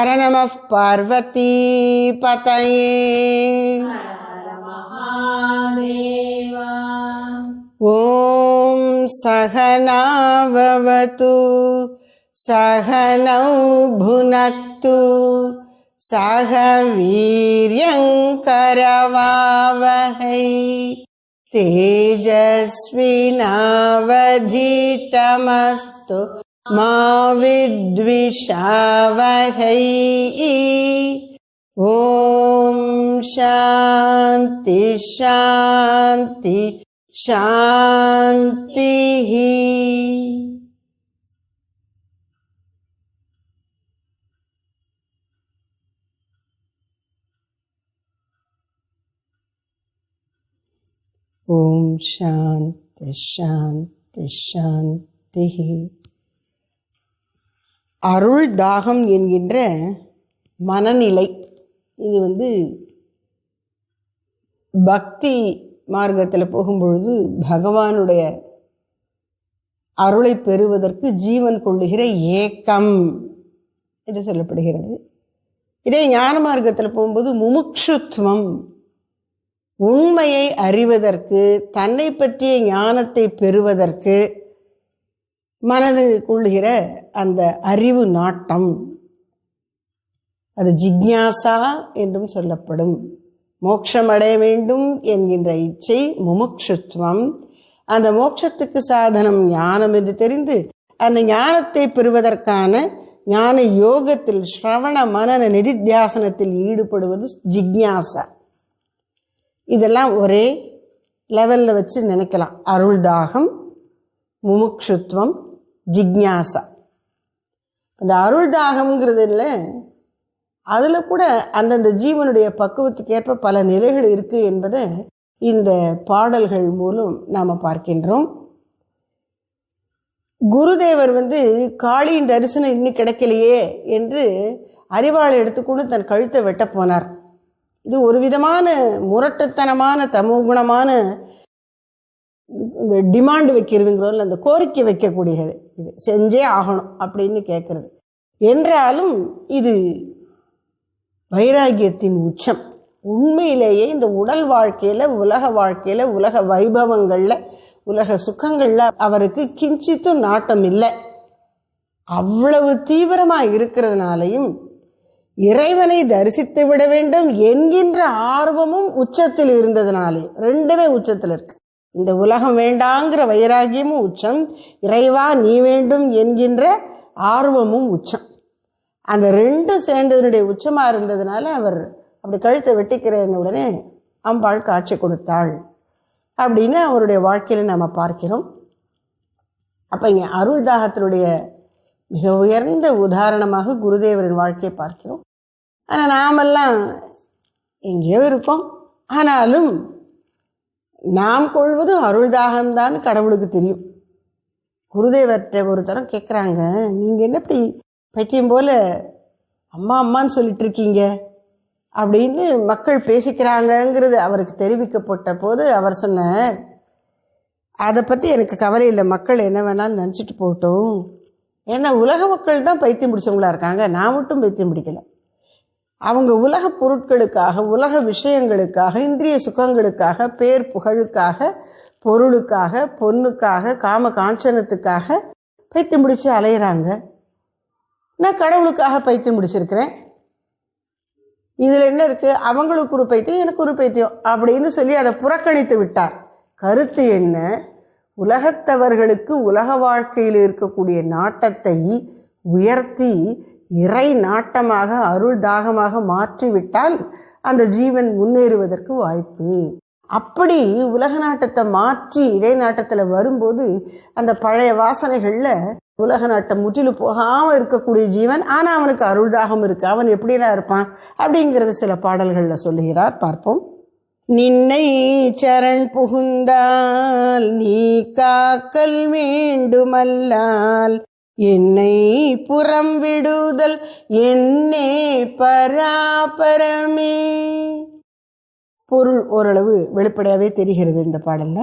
हर नमः पार्वती पतये हर महादेव ॐ सहनाववतु सहनौ भुनक्तु सह वीर्यङ्करवावहै तेजस्विनावधीतमस्तु मा विद्विषावहै ॐ शान्ति शान्ति शान्तिः ॐ शान्ति शान्ति शान्तिः அருள் தாகம் என்கின்ற மனநிலை. இது வந்து பக்தி மார்க்கத்தில் போகும்பொழுது பகவானுடைய அருளை பெறுவதற்கு ஜீவன் கொள்ளுகிற ஏக்கம் என்று சொல்லப்படுகிறது. இதே ஞான மார்க்கத்தில் போகும்போது முமுட்சுத்துவம் உண்மையை அறிவதற்கு தன்னை பற்றிய ஞானத்தை பெறுவதற்கு மனது கொள்ளுகிற அந்த அறிவு நாட்டம். அது ஜிக்ஞாசா என்றும் சொல்லப்படும். மோட்சமடைய வேண்டும் என்கின்ற இச்சை முமுட்சுத்துவம் அந்த மோட்சத்துக்கு சாதனம் ஞானம் என்று தெரிந்து அந்த ஞானத்தை பெறுவதற்கான ஞான யோகத்தில் ஸ்ரவண மனன நிதித்தியாசனத்தில் ஈடுபடுவது ஜிக்ஞாசா இதெல்லாம் ஒரே லெவலில் வச்சு நினைக்கலாம். அருள் தாகம் முமுட்சுத்துவம் ஜிக்ஞாசா இந்த அருள் இல்லை அதில் கூட அந்தந்த ஜீவனுடைய பக்குவத்துக்கேற்ப பல நிலைகள் இருக்குது என்பதை இந்த பாடல்கள் மூலம் நாம் பார்க்கின்றோம். குருதேவர் வந்து காளியின் தரிசனம் இன்னும் கிடைக்கலையே என்று அறிவாளை எடுத்துக்கொண்டு தன் கழுத்தை வெட்ட போனார். இது ஒரு விதமான முரட்டுத்தனமான தமோ குணமான இந்த டிமாண்டு வைக்கிறதுங்கிறோம்ல அந்த கோரிக்கை வைக்கக்கூடியது. இது செஞ்சே ஆகணும் அப்படின்னு கேட்குறது என்றாலும் இது வைராகியத்தின் உச்சம். உண்மையிலேயே இந்த உடல் வாழ்க்கையில் உலக வாழ்க்கையில் உலக வைபவங்களில் உலக சுகங்களில் அவருக்கு கிஞ்சித்தும் நாட்டம் இல்லை. அவ்வளவு தீவிரமாக இருக்கிறதுனாலையும் இறைவனை தரிசித்து விட வேண்டும் என்கின்ற ஆர்வமும் உச்சத்தில் இருந்ததுனாலே ரெண்டுமே உச்சத்தில் இருக்கு. இந்த உலகம் வேண்டாங்கிற வைராகியமும் உச்சம். இறைவா நீ வேண்டும் என்கின்ற ஆர்வமும் உச்சம். அந்த ரெண்டும் சேர்ந்ததனுடைய உச்சமாக இருந்ததுனால அவர் அப்படி கழுத்தை வெட்டிக்கிறேன் உடனே அம்பாள் காட்சி கொடுத்தாள். அப்படின்னு அவருடைய வாழ்க்கையில் நாம் பார்க்கிறோம். அப்போ இங்கே அருள்தாகத்தினுடைய மிக உயர்ந்த உதாரணமாக குருதேவரின் வாழ்க்கையை பார்க்கிறோம். ஆனால் நாமெல்லாம் எங்கேயோ இருப்போம். ஆனாலும் நாம் கொள்வது அருள் தாகம்தான் கடவுளுக்கு தெரியும். குருதேவர்கிட்ட ஒரு தரம் கேட்குறாங்க நீங்கள் என்ன இப்படி பைத்தியம் போல் அம்மா அம்மான்னு சொல்லிட்டு இருக்கீங்க அப்படின்னு மக்கள் பேசிக்கிறாங்கங்கிறது அவருக்கு தெரிவிக்கப்பட்ட போது அவர் சொன்னார். அதை பற்றி எனக்கு கவலை இல்லை. மக்கள் என்ன வேணாலும் நினச்சிட்டு போகட்டும். ஏன்னா உலக மக்கள் தான் பைத்தியம் பிடிச்சவங்களா இருக்காங்க. நான் மட்டும் பைத்தியம் பிடிக்கலை. அவங்க உலக பொருட்களுக்காக உலக விஷயங்களுக்காக இந்திரிய சுகங்களுக்காக பேர் புகழுக்காக பொருளுக்காக பொண்ணுக்காக காம காஞ்சனத்துக்காக பைத்தியம் பிடிச்சி அலையிறாங்க. நான் கடவுளுக்காக பைத்தியம் பிடிச்சிருக்கிறேன். இதில் என்ன இருக்குது அவங்களுக்கு ஒரு பைத்தியம் எனக்கு ஒரு பைத்தியம் அப்படின்னு சொல்லி அதை புறக்கணித்து விட்டார். கருத்து என்ன? உலகத்தவர்களுக்கு உலக வாழ்க்கையில் இருக்கக்கூடிய நாட்டத்தை உயர்த்தி இறை நாட்டமாக அருள் தாகமாக மாற்றிவிட்டால் அந்த ஜீவன் முன்னேறுவதற்கு வாய்ப்பு. அப்படி உலக நாட்டத்தை மாற்றி இறை நாட்டத்தில் வரும்போது அந்த பழைய வாசனைகளில் உலக நாட்டம் முற்றிலும் போகாமல் இருக்கக்கூடிய ஜீவன் ஆனால் அவனுக்கு அருள் தாகம் இருக்கு. அவன் எப்படிலாம் இருப்பான் அப்படிங்கிறது சில பாடல்களில் சொல்லுகிறார். பார்ப்போம். நின்னை சரண் புகுந்தால் நீ காக்கல் வேண்டுமல்லால் என்னை புறம் விடுதல் என்னே பராபரமே. பொருள் ஓரளவு வெளிப்படையாகவே தெரிகிறது இந்த பாடல்ல.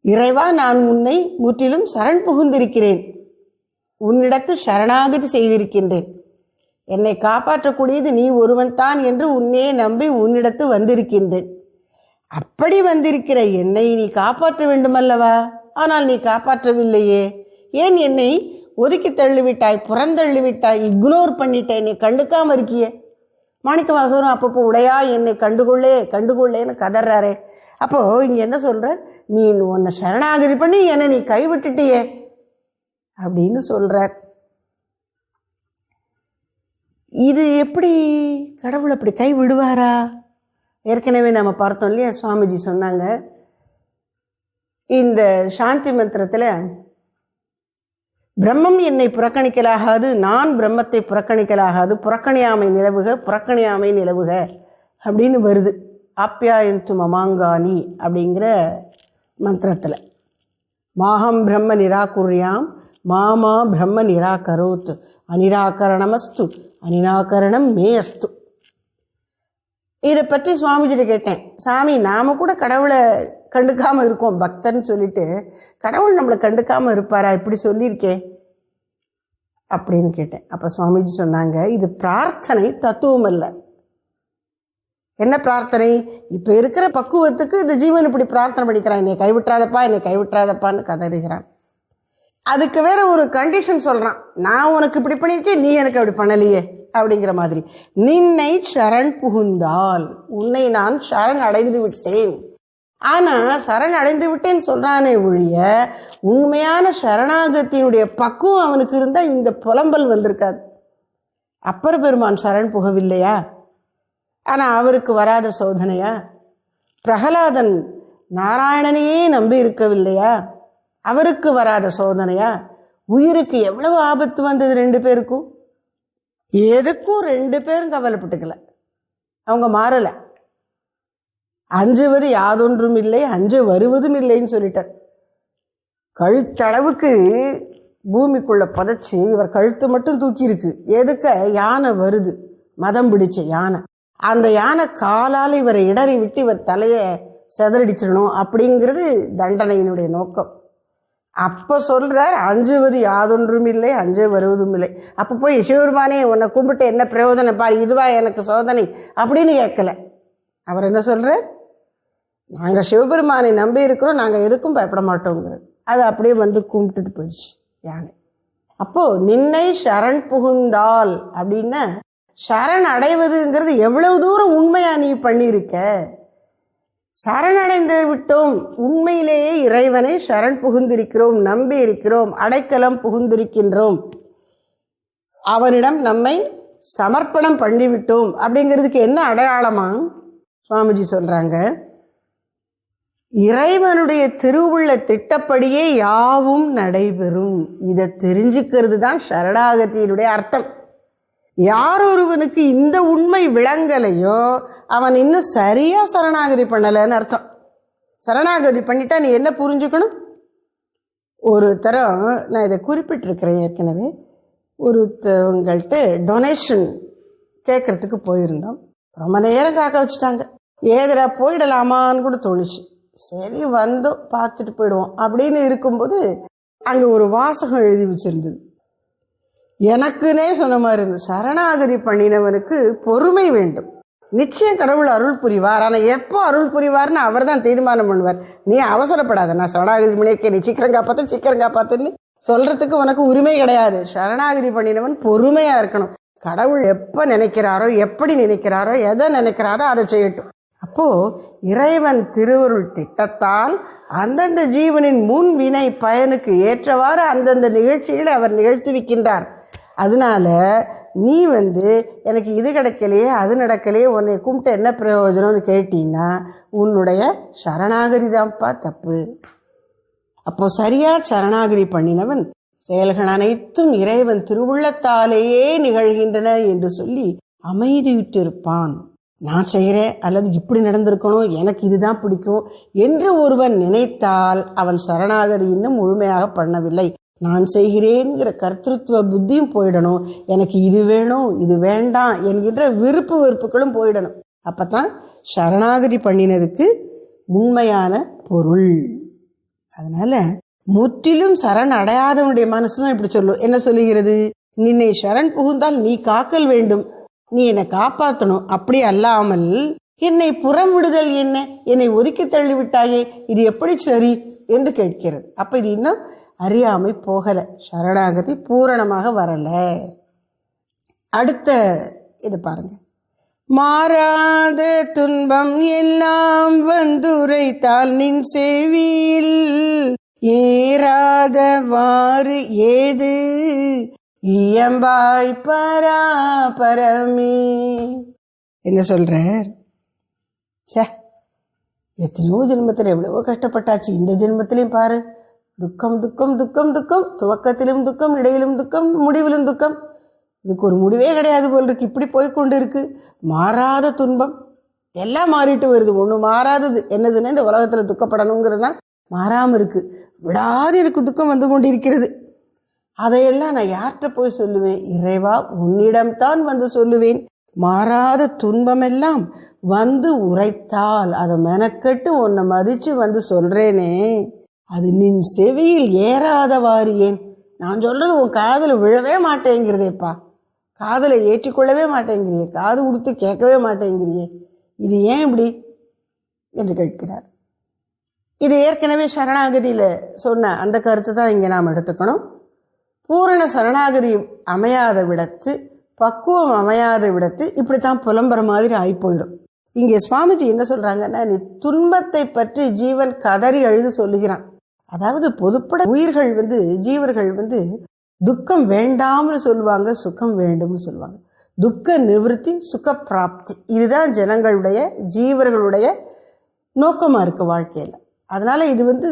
இறைவா நான் உன்னை முற்றிலும் சரண் புகுந்திருக்கிறேன். உன்னிடத்து சரணாகதி செய்திருக்கின்றேன். என்னை காப்பாற்றக்கூடியது நீ ஒருவன் தான் என்று உன்னையே நம்பி உன்னிடத்து வந்திருக்கின்றேன். அப்படி வந்திருக்கிற என்னை நீ காப்பாற்ற வேண்டுமல்லவா? ஆனால் நீ காப்பாற்றவில்லையே. ஏன் என்னை ஒதுக்கி தள்ளிவிட்டாய் புறந்தள்ளிவிட்டாய் இக்னோர் பண்ணிட்டாய் என்னை கண்டுக்காமல் இருக்கியே? மாணிக்க வாசகரும் அப்பப்போ உடையா என்னை கண்டுகொள்ளே கண்டுகொள்ளேன்னு கதறாரே. அப்போது இங்கே என்ன சொல்கிற நீ உன்னை சரணாகதி பண்ணி என்னை நீ கைவிட்டுட்டியே அப்படின்னு சொல்கிறார் இது எப்படி கடவுள் அப்படி கை விடுவாரா? ஏற்கனவே நம்ம பார்த்தோம் இல்லையா சுவாமிஜி சொன்னாங்க. இந்த சாந்தி மந்திரத்தில் பிரம்மம் என்னை புறக்கணிக்கலாகாது நான் பிரம்மத்தை புறக்கணிக்கலாகாது புறக்கணியாமை நிலவுக புறக்கணியாமை நிலவுக அப்படின்னு வருது. ஆப்யாயந்து மமாங்கானி அப்படிங்கிற மந்திரத்தில். மாஹம் பிரம்ம நிராகுர்யாம் மாமா பிரம்ம நிராகரோத் அனிராகரணமஸ்து அனிராகரணம் மே அஸ்து இதை பற்றி சுவாமிஜிட்ட கேட்டேன். சாமி நாம் கூட கடவுளை கண்டுக்காமல் இருக்கோம் பக்தன்னு சொல்லிட்டு. கடவுள் நம்மளை கண்டுக்காமல் இருப்பாரா? இப்படி சொல்லியிருக்கே. அப்படின்னு கேட்டேன். அப்போ சுவாமிஜி சொன்னாங்க இது பிரார்த்தனை தத்துவம் அல்ல. என்ன பிரார்த்தனை? இப்போ இருக்கிற பக்குவத்துக்கு இந்த ஜீவன் இப்படி பிரார்த்தனை பண்ணிக்கிறான். என்னை கைவிட்றாதப்பா என்னை கைவிட்றாதப்பான்னு கதறுகிறான். அதுக்கு வேற ஒரு கண்டிஷன் சொல்கிறான் நான் உனக்கு இப்படி பண்ணியிருக்கேன் நீ எனக்கு அப்படி பண்ணலையே. அப்படிங்கிற மாதிரி. நின்னை சரண் புகுந்தால் உன்னை நான் சரண் அடைந்து விட்டேன். ஆனால் சரண் அடைந்து விட்டேன்னு சொல்கிறானே ஒழிய உண்மையான சரணாகத்தினுடைய பக்குவம் அவனுக்கு இருந்தால் இந்த புலம்பல் வந்திருக்காது. அப்பர் பெருமான் சரண் புகவில்லையா? ஆனால் அவருக்கு வராத சோதனையா? பிரகலாதன் நாராயணனையே நம்பி இருக்கவில்லையா? அவருக்கு வராத சோதனையா? உயிருக்கு எவ்வளவு ஆபத்து வந்தது ரெண்டு பேருக்கும்? எதுக்கும் ரெண்டு பேரும் கவலைப்பட்டுக்கல. அவங்க மாறலை. அஞ்சுவது யாதொன்றும் இல்லை அஞ்சு வருவதும் இல்லைன்னு சொல்லிட்டார். கழுத்தளவுக்கு பூமிக்குள்ள புதைச்சி இவர் கழுத்து மட்டும் தூக்கியிருக்கு. எதுக்க? யானை வருது. மதம் பிடிச்ச யானை. அந்த யானை காலால் இவரை இடறி விட்டு இவர் தலையை செதறடிச்சிடணும் அப்படிங்கிறது தண்டனையினுடைய நோக்கம். அப்போ சொல்கிறார் அஞ்சுவது யாதொன்றும் இல்லை அஞ்சு வருவதும் இல்லை. அப்போ போய் சிவபெருமானே உன்னை கும்பிட்டு என்ன பிரயோஜனம்? பாரு இதுவா எனக்கு சோதனை அப்படின்னு கேட்கல. அவர் என்ன சொல்கிறார் நாங்கள் சிவபெருமானை நம்பி இருக்கிறோம் நாங்கள் எதுக்கும் பயப்பட மாட்டோங்கிற அது அப்படியே வந்து கும்பிட்டுட்டு போயிடுச்சு யானை. அப்போது நின்னை சரண் புகுந்தால் அப்படின்னா சரண் அடைவதுங்கிறது எவ்வளவு தூரம் உண்மையாக நீ பண்ணியிருக்க? சரணடைந்து விட்டோம் உண்மையிலேயே இறைவனை சரண் புகுந்திருக்கிறோம் நம்பி இருக்கிறோம் அடைக்கலம் புகுந்திருக்கின்றோம். அவனிடம் நம்மை சமர்ப்பணம் பண்ணிவிட்டோம். அப்படிங்கிறதுக்கு என்ன அடையாளமா? சுவாமிஜி சொல்கிறாங்க இறைவனுடைய திருவுள்ள திட்டப்படியே யாவும் நடைபெறும். இதை தெரிஞ்சுக்கிறது தான் சரணாகத்தியினுடைய அர்த்தம். யார் ஒருவனுக்கு இந்த உண்மை விளங்கலையோ அவன் இன்னும் சரியாக சரணாகதி பண்ணலைன்னு அர்த்தம். சரணாகதி பண்ணிட்டா நீ என்ன புரிஞ்சுக்கணும்? ஒரு தரம் நான் இதை குறிப்பிட்டிருக்கிறேன் ஏற்கனவே. ஒருத்தவங்கள்ட்ட டொனேஷன் கேட்குறதுக்கு போயிருந்தோம். ரொம்ப நேரம் காக்க வச்சுட்டாங்க. ஏதரா போயிடலாமான்னு கூட தோணுச்சு. சரி வந்தோம் பார்த்துட்டு போயிடுவோம் அப்படின்னு இருக்கும்போது அங்கே ஒரு வாசகம் எழுதி வச்சுருந்தது. எனக்குன்னே சொன்ன மாதிரி இருந்து சரணாகதி பண்ணினவனுக்கு பொறுமை வேண்டும். நிச்சயம் கடவுள் அருள் புரிவார். ஆனால் எப்போ அருள் புரிவார்னு அவர் தான் தீர்மானம் பண்ணுவார். நீ அவசரப்படாத. நான் சரணாகதி பண்ணியிருக்கேன் நீ சீக்கிரம் காப்பாற்று சீக்கிரம் காப்பாற்றுன்னு சொல்கிறதுக்கு உனக்கு உரிமை கிடையாது. சரணாகதி பண்ணினவன் பொறுமையாக இருக்கணும். கடவுள் எப்போ நினைக்கிறாரோ எப்படி நினைக்கிறாரோ எதை நினைக்கிறாரோ அதை செய்யட்டும். அப்போது இறைவன் திருவருள் திட்டத்தால் அந்தந்த ஜீவனின் முன் வினை பயனுக்கு ஏற்றவாறு அந்தந்த நிகழ்ச்சிகளை அவர் நிகழ்த்துவிக்கின்றார் அதனால நீ வந்து எனக்கு இது கிடைக்கலையே அது நடக்கலையே உன்னை கும்பிட்டு என்ன பிரயோஜனம்னு கேட்டீங்கன்னா உன்னுடைய சரணாகதி தான்ப்பா தப்பு. அப்போது சரியாக சரணாகதி பண்ணினவன் செயல்கள் அனைத்தும் இறைவன் திருவுள்ளத்தாலேயே நிகழ்கின்றன என்று சொல்லி அமைதியிட்டிருப்பான். நான் செய்கிறேன் அல்லது இப்படி நடந்திருக்கணும் எனக்கு இதுதான் பிடிக்கும் என்று ஒருவன் நினைத்தால் அவன் சரணாகதி இன்னும் முழுமையாக பண்ணவில்லை. நான் செய்கிறேங்கிற கர்த்தத்துவ புத்தியும் போயிடணும். எனக்கு இது வேணும் இது வேண்டாம் என்கின்ற விருப்பு வெறுப்புகளும் போயிடணும். அப்போ தான் சரணாகதி பண்ணினதுக்கு உண்மையான பொருள். அதனால முற்றிலும் சரண் அடையாதவனுடைய மனசு தான் இப்படி சொல்லும். என்ன சொல்லுகிறது? நின்னை சரண் புகுந்தால் நீ காக்கல் வேண்டும். நீ என்னை காப்பாற்றணும் அப்படி அல்லாமல் என்னை புறம் விடுதல் என்ன? என்னை ஒதுக்கி தள்ளிவிட்டாயே இது எப்படி சரி? என்று கேட்கிறது. அப்போ இது இன்னும் அறியாமை போகலை. சரணாகதி பூரணமாக வரலை. அடுத்த இது பாருங்க. மாறாத துன்பம் எல்லாம் வந்துரைத்தால் நின் செவியில் ஏறாதவாறு ஏது? இயம்பாய் பரா பரமி என்ன சொல்கிறார் சே எத்தனையோ ஜென்மத்தில் எவ்வளவோ கஷ்டப்பட்டாச்சு. இந்த ஜென்மத்திலையும் பாரு துக்கம் துக்கம் துக்கம் துக்கம் துவக்கத்திலும் துக்கம் இடையிலும் துக்கம் முடிவிலும் துக்கம். இதுக்கு ஒரு முடிவே கிடையாது போல் இருக்கு. இப்படி போய் கொண்டு இருக்கு. மாறாத துன்பம். எல்லாம் மாறிட்டு வருது. ஒன்று மாறாதது. என்னதுன்னா இந்த உலகத்தில் துக்கப்படணுங்கிறது தான் மாறாமல் இருக்குது விடாது எனக்கு துக்கம் வந்து கொண்டு இருக்கிறது அதையெல்லாம் நான் யார்கிட்ட போய் சொல்லுவேன்? இறைவா உன்னிடம்தான் வந்து சொல்லுவேன். மாறாத துன்பமெல்லாம் வந்து உரைத்தால் அதை மெனக்கட்டு உன்னை மதித்து வந்து சொல்கிறேனே அது நின் செவியில் ஏறாதவாறு ஏன்? நான் சொல்கிறது உன் காதில் விழவே மாட்டேங்கிறதேப்பா. காதில் ஏற்றிக்கொள்ளவே மாட்டேங்கிறியே. காது கொடுத்து கேட்கவே மாட்டேங்கிறியே. இது ஏன் இப்படி? என்று கேட்கிறார். இது ஏற்கனவே சரணாகதியில் சொன்ன அந்த கருத்து தான் இங்கே நாம் எடுத்துக்கணும். பூரண சரணாகதி அமையாத விடத்து பக்குவம் அமையாத விடத்து இப்படித்தான் புலம்புற மாதிரி ஆகி போயிடும் இங்கே சுவாமிஜி என்ன சொல்கிறாங்கன்னா நீ துன்பத்தை பற்றி ஜீவன் கதறி அழுது சொல்லுகிறான். அதாவது பொதுப்பட உயிர்கள் வந்து ஜீவர்கள் வந்து துக்கம் வேண்டாம்னு சொல்லுவாங்க சுகம் வேண்டும்னு சொல்லுவாங்க. துக்க நிவிருத்தி சுக பிராப்தி. இதுதான் ஜனங்களுடைய ஜீவர்களுடைய நோக்கமாக இருக்குது வாழ்க்கையில். அதனால் இது வந்து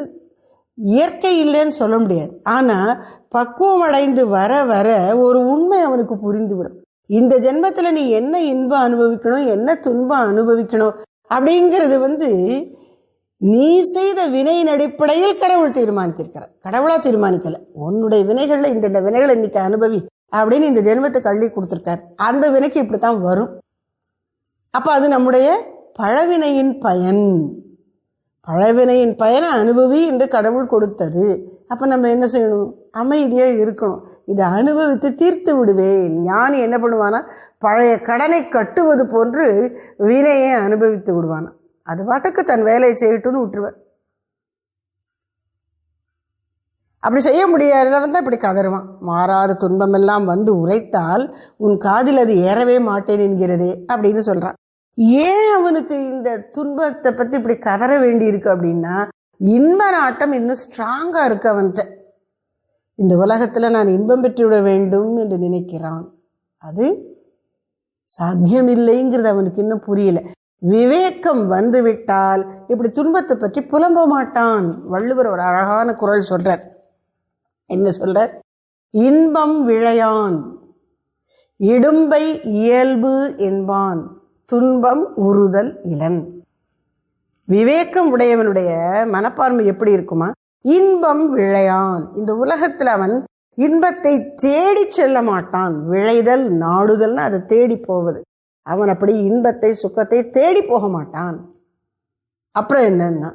இயற்கை இல்லைன்னு சொல்ல முடியாது. ஆனால் பக்குவம் அடைந்து வர வர ஒரு உண்மை அவனுக்கு புரிந்துவிடும். இந்த ஜென்மத்தில் நீ என்ன இன்பம் அனுபவிக்கணும் என்ன துன்பம் அனுபவிக்கணும் அப்படிங்கிறது வந்து நீ செய்த வினையின் அடிப்படையில் கடவுள் தீர்மானித்திருக்கிறார். கடவுளாக தீர்மானிக்கலை. உன்னுடைய வினைகளில் இந்த இந்த வினைகளை இன்னைக்கு அனுபவி அப்படின்னு இந்த ஜென்மத்தை கள்ளி கொடுத்துருக்கார். அந்த வினைக்கு இப்படி தான் வரும். அப்போ அது நம்முடைய பழவினையின் பயன். பழவினையின் பயனை அனுபவி என்று கடவுள் கொடுத்தது. அப்போ நம்ம என்ன செய்யணும்? அமைதியாக இருக்கணும். இதை அனுபவித்து தீர்த்து விடுவேன். ஞானி என்ன பண்ணுவானா? பழைய கடனை கட்டுவது போன்று வினையை அனுபவித்து விடுவானா. அது பாட்டுக்கு தன் வேலையை செய்யட்டும்னு விட்டுருவேன் அப்படி செய்ய முடியாதவன் தான் இப்படி கதறுவான். மாறாத துன்பமெல்லாம் வந்து உரைத்தால் உன் காதில் அது ஏறவே மாட்டேன் என்கிறதே அப்படின்னு சொல்கிறான் ஏன் அவனுக்கு இந்த துன்பத்தை பற்றி இப்படி கதற வேண்டி இருக்கு அப்படின்னா இன்ப நாட்டம் இன்னும் ஸ்ட்ராங்காக இருக்கு அவன்கிட்ட. இந்த உலகத்தில் நான் இன்பம் பெற்றுவிட வேண்டும் என்று நினைக்கிறான். அது சாத்தியமில்லைங்கிறது அவனுக்கு இன்னும் புரியல. விவேகம் வந்துவிட்டால் இப்படி துன்பத்தை பற்றி புலம்ப மாட்டான். வள்ளுவர் ஒரு அழகான குரல் சொல்றார். என்ன சொல்றார்? இன்பம் விழையான் இடும்பை இயல்பு என்பான். துன்பம் உறுதல் இளன் விவேகம் உடையவனுடைய மனப்பான்மை எப்படி இருக்குமா? இன்பம் விழையான் இந்த உலகத்தில் அவன் இன்பத்தை தேடி செல்ல மாட்டான். விழைதல் நாடுதல்னு அதை தேடி போவது. அவன் அப்படி இன்பத்தை சுக்கத்தை தேடி போக மாட்டான். அப்புறம் என்னன்னா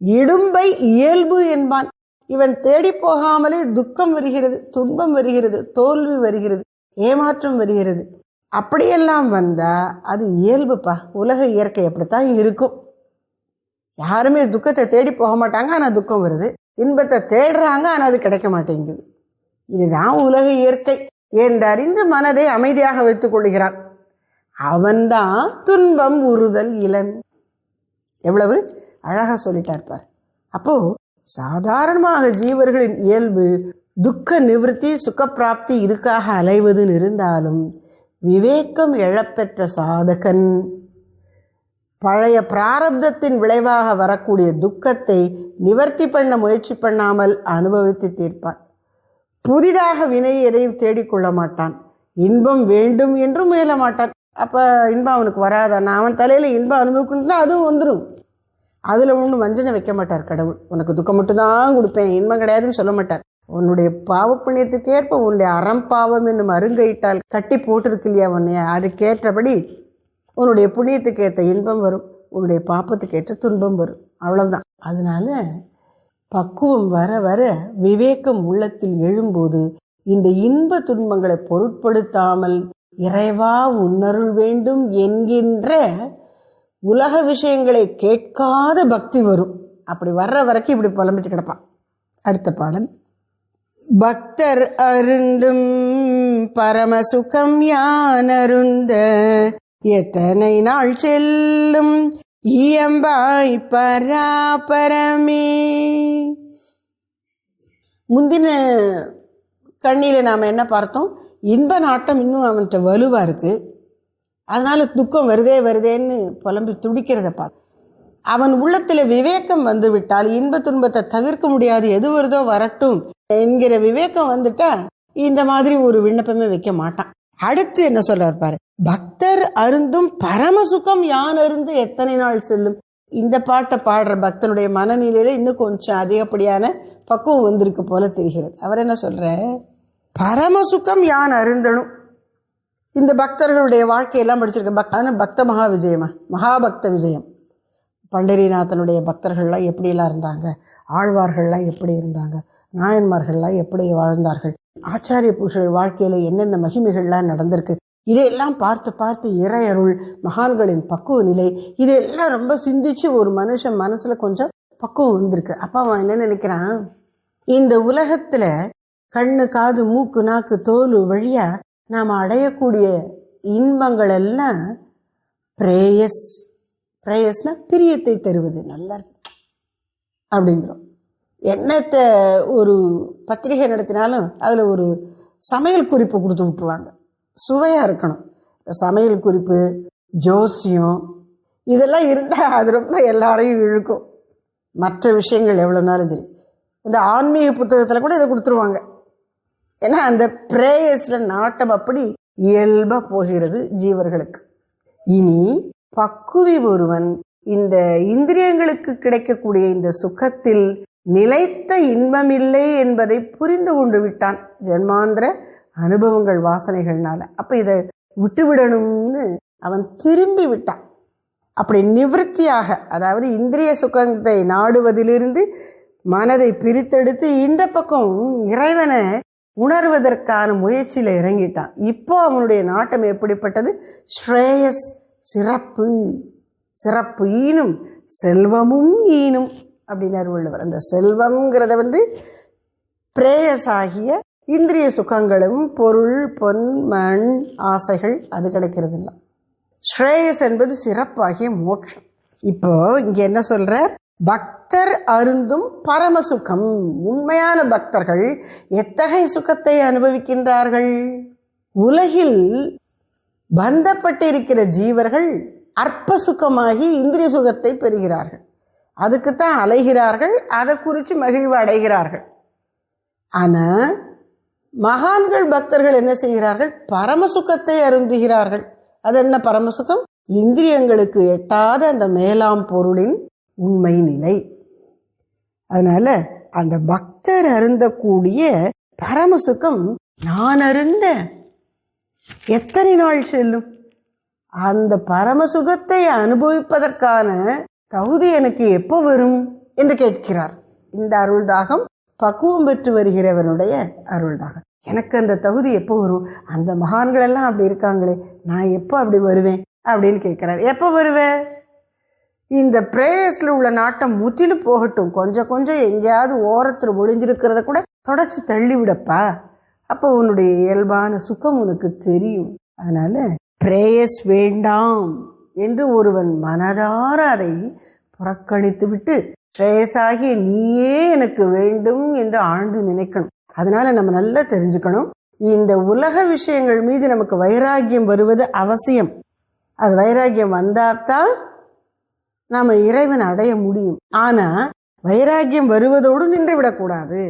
இடும்பை இயல்பு என்பான். இவன் தேடி போகாமலே துக்கம் வருகிறது துன்பம் வருகிறது தோல்வி வருகிறது ஏமாற்றம் வருகிறது. அப்படியெல்லாம் வந்தால் அது இயல்புப்பா. உலக இயற்கை அப்படித்தான் இருக்கும். யாருமே துக்கத்தை தேடி போக மாட்டாங்க ஆனால் துக்கம் வருது. இன்பத்தை தேடுறாங்க ஆனால் அது கிடைக்க மாட்டேங்குது. இதுதான் உலக இயற்கை என்று மனதை அமைதியாக வைத்துக் கொள்கிறான். அவன்தான் துன்பம் உறுதல் இளன். எவ்வளவு? அழகாக சொல்லிட்டார் பார். அப்போ சாதாரணமாக ஜீவர்களின் இயல்பு துக்க நிவிருத்தி சுகப்பிராப்தி இதுக்காக அலைவதுன்னு இருந்தாலும் விவேக்கம் எழப்பெற்ற சாதகன். பழைய பிராரப்தத்தின் விளைவாக வரக்கூடிய துக்கத்தை நிவர்த்தி பண்ண முயற்சி பண்ணாமல் அனுபவித்து தீர்ப்பான். புதிதாக வினை எதையும் தேடிக்கொள்ள மாட்டான். இன்பம் வேண்டும் என்றும் முயல மாட்டான். அப்போ இன்பம் அவனுக்கு வராதான் அவன் தலையில் இன்பம் அனுபவிக்கணும்னா அதுவும் வந்துடும் அதில் ஒன்றும் வஞ்சனை வைக்க மாட்டார் கடவுள். உனக்கு துக்கம் மட்டும்தான் கொடுப்பேன். இன்பம் கிடையாதுன்னு சொல்ல மாட்டார். உன்னுடைய பாவ புண்ணியத்துக்கு உன்னுடைய அறம்பாவம் என்னும் அருங்கையிட்டால் கட்டி போட்டிருக்கு இல்லையா உன்னைய? அதுக்கேற்றபடி உன்னுடைய புண்ணியத்துக்கு ஏற்ற இன்பம் வரும். உன்னுடைய பாப்பத்துக்கு ஏற்ற துன்பம் வரும். அவ்வளவுதான். அதனால் பக்குவம் வர வர விவேகம் உள்ளத்தில் எழும்போது இந்த இன்ப துன்பங்களை பொருட்படுத்தாமல் இறைவா உன்னருள் வேண்டும் என்கின்ற உலக விஷயங்களை கேட்காத பக்தி வரும். அப்படி வர்ற வரைக்கும் இப்படி புலம்பிட்டு கிடப்பான். அடுத்த பாடல். பக்தர் அருந்தும் பரமசுகம் யானருந்த எத்தனை நாள் செல்லும் இயம்பாய் பராபரமே. முந்தின கண்ணியில் நாம் என்ன பார்த்தோம்? இன்ப நாட்டம் இன்னும் அவன்கிட்ட வலுவாக இருக்குது அதனால துக்கம் வருதே வருதேன்னு புலம்பி துடிக்கிறத பார்த்து அவன் உள்ளத்தில் விவேகம் வந்துவிட்டால் இன்ப துன்பத்தை தவிர்க்க முடியாது. எது வருதோ வரட்டும். என்கிற விவேகம் வந்துட்டா இந்த மாதிரி ஒரு விண்ணப்பமே வைக்க மாட்டான். அடுத்து என்ன சொல்றாரு பாரு. பக்தர் அருந்தும் பரமசுகம் யான் அருந்து எத்தனை நாள் செல்லும்? இந்த பாட்டை பாடுற பக்தனுடைய மனநிலையில இன்னும் கொஞ்சம் அதிகப்படியான பக்குவம் வந்திருக்கு போல தெரிகிறது. அவர் என்ன சொல்ற பரமசுகம் யான் அருந்தணும் இந்த பக்தர்களுடைய வாழ்க்கையெல்லாம் படிச்சிருக்க பக் ஆனால் பக்த மகா விஜயமா? மகாபக்த விஜயம். பண்டரிநாதனுடைய பக்தர்கள்லாம் எப்படியெல்லாம் இருந்தாங்க? ஆழ்வார்கள்லாம் எப்படி இருந்தாங்க? நாயன்மார்கள்லாம் எப்படி வாழ்ந்தார்கள்? ஆச்சாரிய புருஷர்கள் வாழ்க்கையில் என்னென்ன மகிமைகள்லாம் நடந்திருக்கு? இதையெல்லாம் பார்த்து பார்த்து இறையருள் மகான்களின் பக்குவ நிலை இதையெல்லாம் ரொம்ப சிந்திச்சு ஒரு மனுஷன் மனசில் கொஞ்சம் பக்குவம் வந்திருக்கு. அப்போ அவன் என்ன நினைக்கிறான்? இந்த உலகத்தில் கண்ணு காது மூக்கு நாக்கு தோல் வழியாக நாம் அடையக்கூடிய இன்பங்கள் எல்லாம் பிரேயஸ் பிரேயஸ்னா பிரியத்தை தருவது. நல்லா இருக்கு. அப்படிங்கிறோம். என்னத்தை ஒரு பத்திரிகை நடத்தினாலும் அதில் ஒரு சமையல் குறிப்பு கொடுத்து விட்ருவாங்க சுவையாக இருக்கணும். சமையல் குறிப்பு ஜோசியம் இதெல்லாம் இருந்தால் அது ரொம்ப எல்லாரையும் இழுக்கும். மற்ற விஷயங்கள் எவ்வளோ நாளும் சரி. இந்த ஆன்மீக புத்தகத்தில் கூட இதை கொடுத்துருவாங்க. ஏன்னா அந்த பிரேயர்ஸில் நாட்டம் அப்படி இயல்பாக போகிறது ஜீவர்களுக்கு. இனி பக்குவி ஒருவன் இந்த இந்திரியங்களுக்கு கிடைக்கக்கூடிய இந்த சுகத்தில் நிலைத்த இன்பமில்லை என்பதை புரிந்து கொண்டு விட்டான் ஜென்மாந்திர அனுபவங்கள் வாசனைகள்னால. அப்போ இதை விட்டுவிடணும்னு அவன் திரும்பி விட்டான். அப்படி நிவிருத்தியாக அதாவது இந்திரிய சுகத்தை நாடுவதிலிருந்து மனதை பிரித்தெடுத்து இந்த பக்கம் இறைவனை உணர்வதற்கான முயற்சியில் இறங்கிட்டான். இப்போ அவனுடைய நாட்டம் எப்படிப்பட்டது? ஸ்ரேயஸ் சிறப்பு சிறப்பு ஈனும் செல்வமும் ஈனும் அப்படின்னார் வள்ளுவர் அந்த செல்வம்ங்கிறத வந்து பிரேயஸ் ஆகிய இந்திரிய சுகங்களும் பொருள் பொன் மண் ஆசைகள் அது கிடைக்கிறது இல்லை ஸ்ரேயஸ் என்பது சிறப்பாகிய மோட்சம். இப்போ இங்கே என்ன சொல்கிறார் பக்தர் அருந்தும் பரமசுகம் உண்மையான பக்தர்கள் எத்தகைய சுகத்தை அனுபவிக்கின்றார்கள்? உலகில் பந்தப்பட்டிருக்கிற ஜீவர்கள் அற்ப சுகமாகி இந்திரிய சுகத்தை பெறுகிறார்கள். அதுக்குத்தான் அலைகிறார்கள் அதை குறித்து மகிழ்வு அடைகிறார்கள். ஆனால் மகான்கள் பக்தர்கள் என்ன செய்கிறார்கள்? பரமசுகத்தை அருந்துகிறார்கள். அது என்ன பரமசுகம் இந்திரியங்களுக்கு எட்டாத அந்த மேலாம் பொருளின் உண்மை நிலை. அதனால அந்த பக்தர் அருந்தக்கூடிய பரமசுகம் நான் அருந்த எத்தனை நாள் செல்லும்? அந்த பரமசுகத்தை அனுபவிப்பதற்கான தகுதி எனக்கு எப்போ வரும்? என்று கேட்கிறார். இந்த அருள்தாகம் பக்குவம் பெற்று வருகிறவனுடைய அருள்தாகம். எனக்கு அந்த தகுதி எப்போ வரும்? அந்த மகான்கள் எல்லாம் அப்படி இருக்காங்களே நான் எப்போ அப்படி வருவேன்? அப்படின்னு கேட்குறாரு. எப்போ வருவேன் இந்த பிரேயர்ஸில் உள்ள நாட்டம் முற்றிலும் போகட்டும். கொஞ்சம் கொஞ்சம் எங்கேயாவது ஓரத்தில் ஒளிஞ்சிருக்கிறத கூட தொடச்சி தள்ளிவிடப்பா. அப்போ உன்னுடைய இயல்பான சுகம் உனக்கு தெரியும். அதனால் பிரேயஸ் வேண்டாம் என்று ஒருவன் மனதார அதை புறக்கணித்து விட்டு ஸ்ரேயஸாகிய நீயே எனக்கு வேண்டும் என்று ஆழ்ந்து நினைக்கணும். அதனால நம்ம நல்லா தெரிஞ்சுக்கணும். இந்த உலக விஷயங்கள் மீது நமக்கு வைராகியம் வருவது அவசியம். அது வைராகியம் வந்தாதான் நாம் இறைவன் அடைய முடியும். ஆனால் வைராகியம் வருவதோடு நின்று விடக்கூடாது.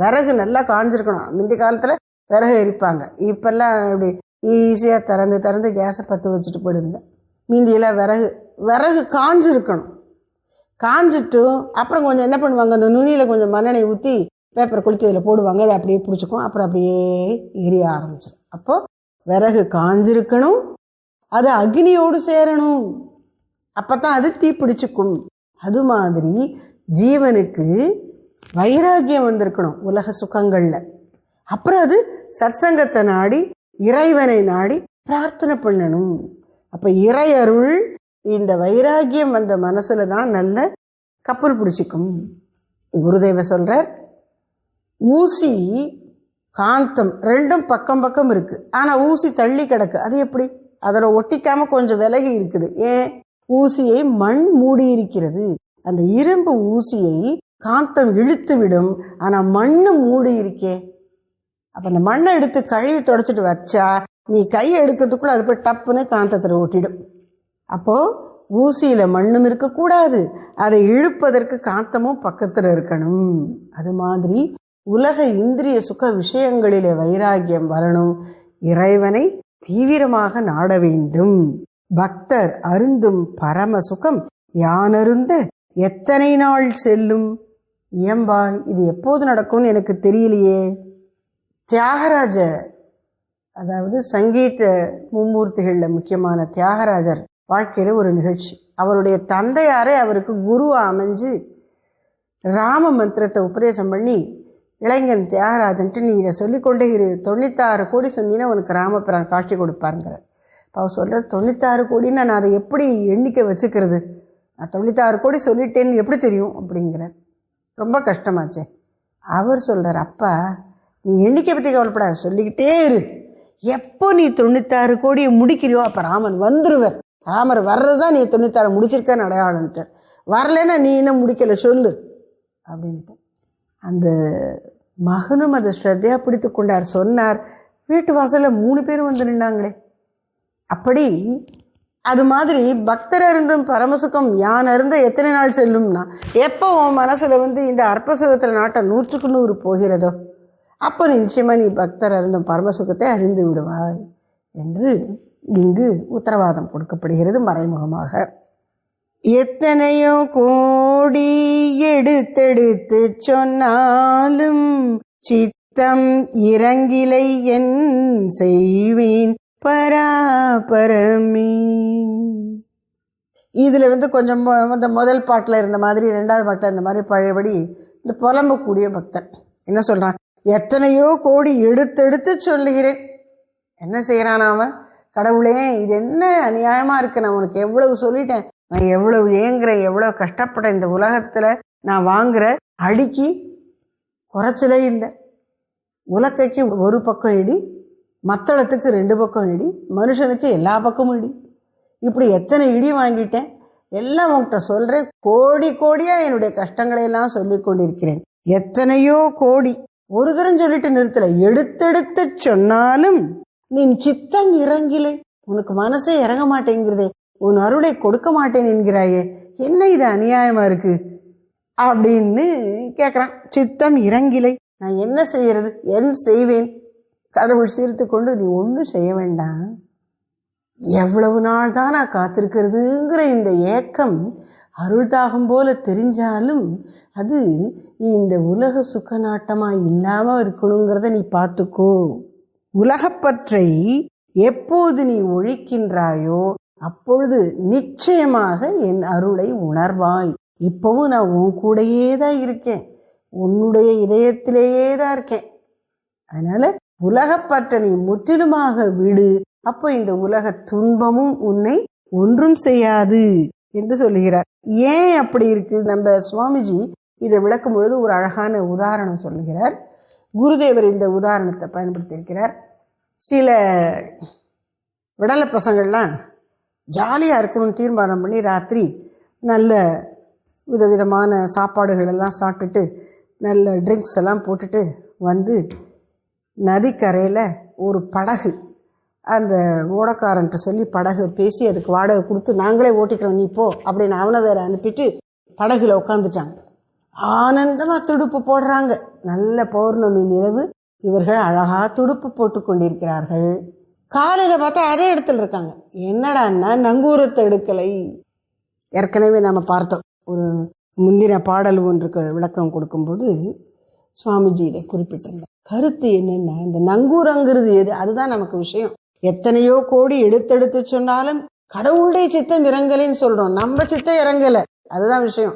விறகு நல்லா காஞ்சிருக்கணும். முந்தைய காலத்தில் விறகு எரிப்பாங்க. இப்போல்லாம் அப்படி ஈஸியாக திறந்து திறந்து கேஸை பற்ற வச்சுட்டு போயிடுதுங்க. மீந்தியில் விறகு விறகு காஞ்சிருக்கணும். காஞ்சிட்டும் அப்புறம் கொஞ்சம் என்ன பண்ணுவாங்க? அந்த நுனியில் கொஞ்சம் மண்ணெண்ணெய் ஊற்றி பேப்பர் கொளுத்தி அதில் போடுவாங்க. அதை அப்படியே பிடிச்சிக்கும். அப்புறம் அப்படியே எரிய ஆரம்பிச்சிடும். அப்போது விறகு காஞ்சிருக்கணும். அது அக்னியோடு சேரணும். அப்போ தான் அது தீப்பிடிச்சுக்கும். அது மாதிரி ஜீவனுக்கு வைராகியம் வந்திருக்கணும் உலக சுகங்களில். அப்புறம் அது சற்சங்கத்தை நாடி இறைவனை நாடி பிரார்த்தனை பண்ணணும். அப்போ இறை அருள் இந்த வைராகியம் வந்த மனசில் தான் நல்ல கப்பல் பிடிச்சிக்கும். குருதேவ சொல்கிறார் ஊசி காந்தம் ரெண்டும் பக்கம் பக்கம் இருக்குது ஆனால் ஊசி தள்ளி கிடக்கு. அது எப்படி? அதோட ஒட்டிக்காமல் கொஞ்சம் விலகி இருக்குது. ஏன்? ஊசியை மண் மூடி இருக்கிறது அந்த இரும்பு ஊசியை காந்தம் இழுத்து விடும் ஆனால் மண்ணு மூடி இருக்கே. அப்போ அந்த மண்ணை எடுத்து கழுவி தொடச்சிட்டு வச்சா நீ கையை எடுக்கிறதுக்குள்ளே அது போய் டப்புன்னு காந்தத்தில் ஓட்டிடும். அப்போது ஊசியில் மண்ணும் இருக்கக்கூடாது. அதை இழுப்பதற்கு காந்தமும் பக்கத்தில் இருக்கணும். அது மாதிரி உலக இந்திரிய சுக விஷயங்களிலே வைராகியம் வரணும். இறைவனை தீவிரமாக நாட வேண்டும். பக்தர் அருந்தும் பரம சுகம். யானருந்த எத்தனை நாள் செல்லும்? ஏம்பா இது எப்போது நடக்கும்னு எனக்கு தெரியலையே. தியாகராஜ அதாவது சங்கீத மும்மூர்த்திகளில் முக்கியமான தியாகராஜர் வாழ்க்கையில் ஒரு நிகழ்ச்சி. அவருடைய தந்தையாரே அவருக்கு குருவாக அமைஞ்சு ராம மந்திரத்தை உபதேசம் பண்ணி இளைஞன் தியாகராஜன்ட்டு நீ இதை சொல்லிக்கொண்டே இரு. தொண்ணூத்தாறு கோடி சொன்னீங்கன்னா உனக்கு ராமபிரான் காட்சி கொடுப்பாருங்கிற. இப்போ அவர் சொல்கிற தொண்ணூத்தாறு கோடின்னு நான் அதை எப்படி எண்ணிக்கை வச்சுக்கிறது? நான் தொண்ணூத்தாறு கோடி சொல்லிட்டேன்னு எப்படி தெரியும்? அப்படிங்கிறார். ரொம்ப கஷ்டமாச்சே. அவர் சொல்கிறார் அப்பா நீ எண்ணிக்கை பற்றி கவலைப்படாத சொல்லிக்கிட்டே இரு. எப்போ நீ தொண்ணூத்தாறு கோடியை முடிக்கிறியோ அப்போ ராமன் வந்துருவர். ராமர் வர்றது தான் நீ தொண்ணூத்தாறு முடிச்சிருக்கேன்னு அடையாளன்ட்டு வரலைன்னா நீ இன்னும் முடிக்கலை சொல்லு. அப்படின்ட்டு அந்த மகனும் அதை ஸ்ரத்தையாக பிடித்து கொண்டார். சொன்னார் வீட்டு வாசலில் மூணு பேரும் வந்து நின்னாங்களே. அப்படி அது மாதிரி பக்தர் இருந்தும் பரமசுகம் யான் அருந்த எத்தனை நாள் செல்லும்னா? எப்போ உன் மனசில் வந்து இந்த அற்பசுகத்தில் நாட்டம் நூற்றுக்கு நூறு போகிறதோ அப்போ நிச்சயமாக நீ பக்தர் அருந்தும் பரமசுகத்தை அறிந்து விடுவாய் என்று இங்கு உத்தரவாதம் கொடுக்கப்படுகிறது மறைமுகமாக. எத்தனையோ கோடி எடுத்தெடுத்து சொன்னாலும் சித்தம் இறங்கிலை என் செய்வேன். பராபரமி. இதில் வந்து கொஞ்சம் இந்த முதல் பாட்டில் இருந்த மாதிரி ரெண்டாவது பாட்டில் இருந்த மாதிரி பழையபடி இந்த புலம்பக்கூடிய பக்தன். என்ன சொல்கிறான் எத்தனையோ கோடி எடுத்தெடுத்து சொல்லுகிறேன். என்ன செய்கிறான் அவன்? கடவுளே இது என்ன அநியாயமாக இருக்கு? நான் உனக்கு எவ்வளவு சொல்லிட்டேன். நான் எவ்வளவு ஏங்குறேன்? எவ்வளோ கஷ்டப்பட்டேன் இந்த உலகத்தில் நான் வாங்குற அடிக்கி குறைச்சலே இல்லை. உலக்கைக்கு ஒரு பக்கம் இடி மத்தளத்துக்கு ரெண்டு பக்கம் இடி மனுஷனுக்கு எல்லா பக்கமும் இடி. இப்படி எத்தனை இடி வாங்கிட்டேன்? எல்லாம் உன்கிட்ட சொல்கிறேன் கோடி கோடியாக என்னுடைய கஷ்டங்களை எல்லாம் சொல்லி கொண்டிருக்கிறேன். எத்தனையோ கோடி. ஒரு தரம் சொல்லிட்டு நிறுத்தலை. எடுத்தெடுத்து சொன்னாலும் நீ சித்தம் இறங்கிலே. உனக்கு மனசே இறங்க மாட்டேங்கிறதே. உன் அருளை கொடுக்க மாட்டேன் என்கிறாயே. என்ன இது அநியாயமா இருக்கு? அப்படின்னு கேட்குறான் சித்தம் இறங்கிலை. நான் என்ன செய்யறது? என் செய்வேன். கடவுள் சீர்த்து கொண்டு நீ ஒன்றும் செய்ய வேண்டாம். எவ்வளவு நாள் தான் நான் காத்திருக்கிறதுங்கிற இந்த ஏக்கம் அருள் தாகம் போல தெரிஞ்சாலும் அது நீ இந்த உலக சுக்க நாட்டமாக இல்லாமல் இருக்கணுங்கிறத நீ பார்த்துக்கோ. உலகப்பற்றை எப்போது நீ ஒழிக்கின்றாயோ அப்பொழுது நிச்சயமாக என் அருளை உணர்வாய். இப்போவும் நான் உன் கூடயே தான் இருக்கேன். உன்னுடைய இதயத்திலேயே தான் இருக்கேன். அதனால் உலகப்பற்றை நீ முற்றிலுமாக விடு. அப்போ இந்த உலக துன்பமும் உன்னை ஒன்றும் செய்யாது என்று சொல்லுகிறார். ஏன் அப்படி இருக்கு? நம்ம சுவாமிஜி இதை விளக்கும் பொழுது ஒரு அழகான உதாரணம் சொல்லுகிறார். குருதேவர் இந்த உதாரணத்தை பயன்படுத்தியிருக்கிறார். சில விடலை பசங்கள்லாம் ஜாலியாக இருக்கணும்னு தீர்மானம் பண்ணி ராத்திரி நல்ல விதவிதமான சாப்பாடுகள் எல்லாம் சாப்பிட்டுட்டு நல்ல ட்ரிங்க்ஸ் எல்லாம் போட்டுட்டு வந்து நதிக்கரையில் ஒரு படகு. அந்த ஓடக்காரன்ட்ட சொல்லி படகு பேசி அதுக்கு வாடகை கொடுத்து நாங்களே ஓட்டிக்கிறோம் நீ போ அப்படின்னு அவனை வேற அனுப்பிட்டு படகுல உட்காந்துட்டாங்க ஆனந்தமாக துடுப்பு போடுறாங்க. நல்ல பௌர்ணமி நிலவு. இவர்கள் அழகாக துடுப்பு போட்டு கொண்டிருக்கிறார்கள். காலையில் பார்த்தா அதே இடத்துல இருக்காங்க. என்னடான்னா நங்கூரத்தை எடுக்கலை. ஏற்கனவே நம்ம பார்த்தோம். ஒரு முந்தின பாடல் ஒன்றுக்கு விளக்கம் கொடுக்கும்போது சுவாமிஜி இதை குறிப்பிட்டிருந்தார். கருத்து என்னென்ன? இந்த நங்கூரங்கிறது எது? அதுதான் நமக்கு விஷயம். எத்தனையோ கோடி எடுத்தெடுத்து சொன்னாலும் கடவுளுடைய சித்தம் இறங்கலைன்னு சொல்கிறோம் நம்ம சித்தம் இறங்கலை. அதுதான் விஷயம்.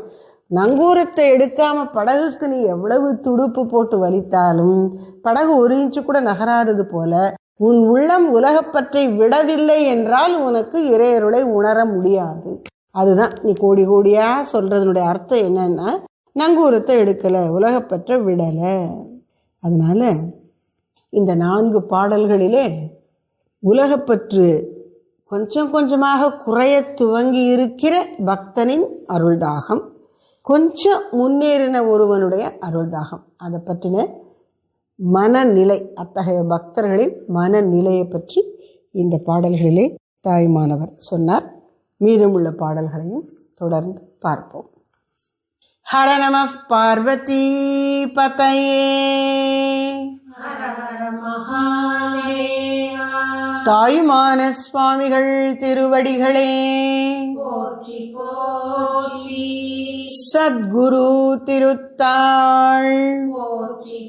நங்கூரத்தை எடுக்காம படகுக்கு நீ எவ்வளவு துடுப்பு போட்டு வலித்தாலும் படகு ஒரு இன்ச்சு கூட நகராதது போல உன் உள்ளம் உலகப்பற்றை விடவில்லை என்றால் உனக்கு இறையருளை உணர முடியாது. அதுதான். நீ கோடி கோடியாக சொல்றதனுடைய அர்த்தம் என்னன்னா நங்கூரத்தை எடுக்கலை உலகப்பற்ற விடலை. அதனால் இந்த நான்கு பாடல்களிலே உலகப்பற்று கொஞ்சம் கொஞ்சமாக குறைய துவங்கி இருக்கிற பக்தனின் அருள்தாகம் கொஞ்சம் முன்னேறின ஒருவனுடைய அருள்தாகம். அதை பற்றின மனநிலை அத்தகைய பக்தர்களின் மனநிலையை பற்றி இந்த பாடல்களிலே தாய்மானவர் சொன்னார். மீதமுள்ள பாடல்களையும் தொடர்ந்து பார்ப்போம். ஹர நம பார்வதி பதையே தாயுமான சுவாமிகள் திருவடிகளே சத்குரு திருத்தாள். போற்றி